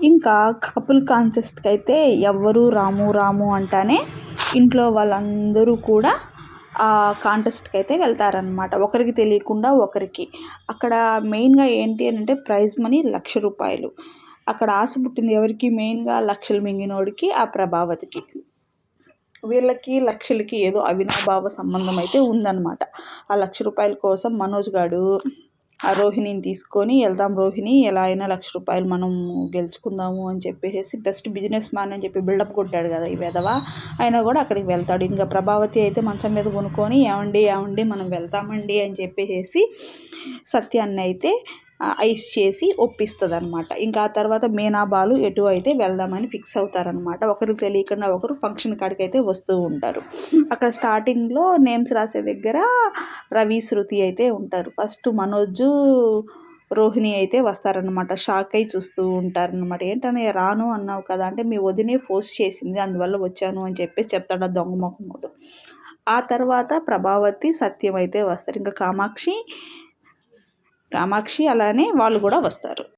ఇంకా కపుల్ కాంటెస్ట్కి అయితే ఎవ్వరు రాము రాము అంటానే ఇంట్లో వాళ్ళందరూ కూడా ఆ కాంటెస్ట్కి అయితే వెళ్తారనమాట ఒకరికి తెలియకుండా ఒకరికి. అక్కడ మెయిన్గా ఏంటి అని అంటే ప్రైజ్ మనీ లక్ష రూపాయలు. అక్కడ ఆశ పుట్టింది ఎవరికి? మెయిన్గా లక్షలు మింగినోడికి ఆ ప్రభావతికి. వీళ్ళకి లక్షలకి ఏదో అవినాభావ సంబంధం అయితే ఉందన్నమాట. ఆ లక్ష రూపాయల కోసం మనోజ్ గాడు ఆ రోహిణిని తీసుకొని వెళ్దాం రోహిణి ఎలా అయినా లక్ష రూపాయలు మనం గెలుచుకుందాము అని చెప్పేసి బెస్ట్ బిజినెస్ మ్యాన్ అని చెప్పి బిల్డప్ కొట్టాడు కదా ఈ విధవ. అయినా కూడా అక్కడికి వెళ్తాడు. ఇంకా ప్రభావతి అయితే మంచం మీద కొనుక్కొని ఏమండి ఏమండి మనం వెళ్తామండి అని చెప్పేసి సత్యాన్ని అయితే ఐస్ చేసి ఒప్పిస్తుంది అనమాట ఇంకా ఆ తర్వాత మేనాబాలు ఎటు అయితే వెళ్దామని ఫిక్స్ అవుతారనమాట ఒకరికి తెలియకుండా ఒకరు ఫంక్షన్ కాడికి అయితే వస్తూ ఉంటారు. అక్కడ స్టార్టింగ్లో నేమ్స్ రాసే దగ్గర రవి శృతి అయితే ఉంటారు. ఫస్ట్ మనోజ్ రోహిణి అయితే వస్తారనమాట షాక్ అయి చూస్తూ ఉంటారనమాట ఏంటనే రాను అన్నావు కదా అంటే మీ వదినే ఫోర్స్ చేసింది అందువల్ల వచ్చాను అని చెప్పేసి చెప్తాడు ఆ దొంగ మొఖముడు ఆ తర్వాత ప్రభావతి సత్యం అయితే వస్తారు. ఇంకా కామాక్షి కామాక్షి అలానే వాళ్ళు కూడా వస్తారు.